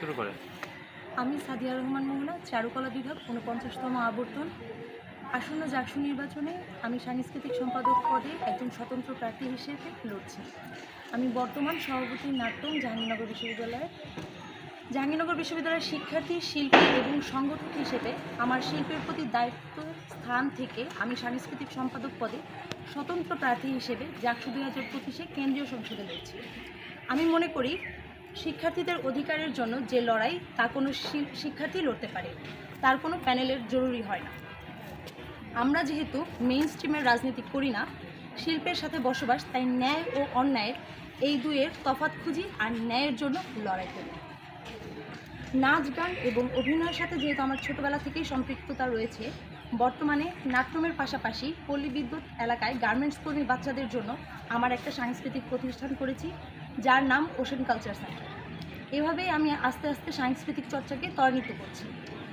শুরু করে। আমি সাদিয়া রহমান মোহনা, চারুকলা বিভাগ উনপঞ্চাশতম আবর্তন। আসন্ন জাকসু নির্বাচনে আমি সাংস্কৃতিক সম্পাদক পদে একজন স্বতন্ত্র প্রার্থী হিসেবে লড়ছি। আমি বর্তমান সভাপতি নাট্যম জাহাঙ্গীরনগর বিশ্ববিদ্যালয়ে। জাহাঙ্গীরনগর বিশ্ববিদ্যালয়ের শিক্ষার্থী, শিল্পী এবং সংগঠক হিসেবে আমার শিল্পের প্রতি দায়িত্ব স্থান থেকে আমি সাংস্কৃতিক সম্পাদক পদে স্বতন্ত্র প্রার্থী হিসেবে জাকসু দুই হাজার পঁচিশে কেন্দ্রীয় সংসদে লড়ছি। আমি মনে করি শিক্ষার্থীদের অধিকারের জন্য যে লড়াই, তা কোনো শিক্ষার্থী লড়তে পারে। তার কোনো প্যানেলের জরুরি হয় না। আমরা যেহেতু মেইন স্ট্রিমের রাজনীতি করি না, শিল্পের সাথে বসবাস, তাই ন্যায় ও অন্যায়ের এই দুয়ের তফাৎ খুঁজি আর ন্যায়ের জন্য লড়াই করি। নাচ, গান এবং অভিনয়ের সাথে যেহেতু আমার ছোটবেলা থেকেই সম্পৃক্ততা রয়েছে, বর্তমানে নাট্যমের পাশাপাশি পল্লী বিদ্যুৎ এলাকায় গার্মেন্টস কর্মী বাচ্চাদের জন্য আমার একটা সাংস্কৃতিক প্রতিষ্ঠান করেছি। যার নাম ওশেন কালচার সেন্টার এভাবেই আমি আস্তে আস্তে সাংস্কৃতিক চর্চাকে ত্বরান্বিত করছি।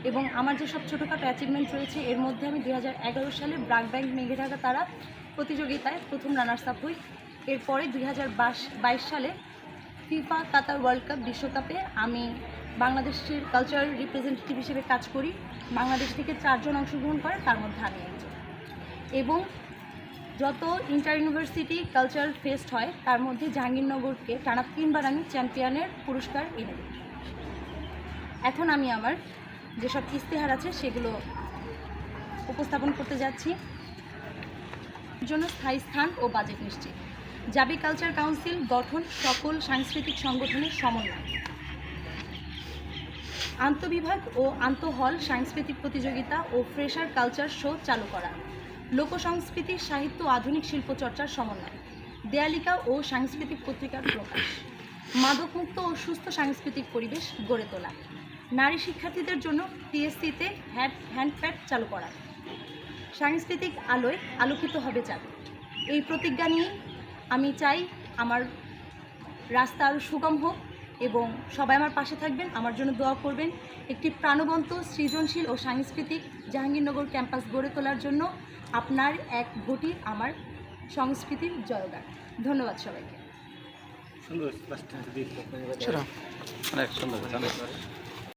এবং আমার যেসব ছোটোখাটো অ্যাচিভমেন্ট রয়েছে, এর মধ্যে আমি দুই হাজার এগারো সালে ব্রাক ব্যাংক মেঘেঢাকা তারা প্রতিযোগিতায় প্রথম রানার্স আপ হই। এরপরে দুই সালে ফিফা কাতার ওয়ার্ল্ড কাপ বিশ্বকাপে আমি বাংলাদেশের কালচারাল রিপ্রেজেন্টেটিভ হিসেবে কাজ করি। বাংলাদেশ থেকে চারজন অংশগ্রহণ করে তার মধ্যে আমি একজন। এবং যত ইন্টার ইউনিভার্সিটি কালচারাল ফেস্ট হয়, তার মধ্যে জাহাঙ্গীরনগরকে টানা তিনবার আমি চ্যাম্পিয়নের পুরস্কার এনে দিই। এখন আমি আমার যেসব ইস্তেহার আছে, সেগুলো উপস্থাপন করতে যাচ্ছি। জন্য স্থায়ী স্থান ও বাজেট নিশ্চিত। জাবি কালচার কাউন্সিল গঠন সকল সাংস্কৃতিক সংগঠনের সমন্বয়। আন্তবিভাগ ও আন্তঃহল সাংস্কৃতিক প্রতিযোগিতা ও ফ্রেশার কালচার শো চালু করা। লোকসংস্কৃতি সাহিত্য আধুনিক শিল্প চর্চার সমন্বয়। দেয়ালিকা ও সাংস্কৃতিক পত্রিকার প্রকাশ। মাদকমুক্ত ও সুস্থ সাংস্কৃতিক পরিবেশ গড়ে তোলা। নারী শিক্ষার্থীদের জন্য টিএসসিতে হ্যান্ড হ্যান্ডপ্যাড চালু করা। সাংস্কৃতিক আলোয় আলোকিত হবে চাঁদ এই প্রতিজ্ঞা নিয়ে আমি চাই আমার রাস্তা আরও সুগম হোক এবং সবাই আমার পাশে থাকবেন আমার জন্য দোয়া করবেন। একটি প্রাণবন্ত সৃজনশীল ও সাংস্কৃতিক জাহাঙ্গীরনগর ক্যাম্পাস গড়ে তোলার জন্য আপনার এক ভোটই আমার সংস্কৃতির জয়গান। ধন্যবাদ সবাইকে। সুন্দর অনেক সুন্দর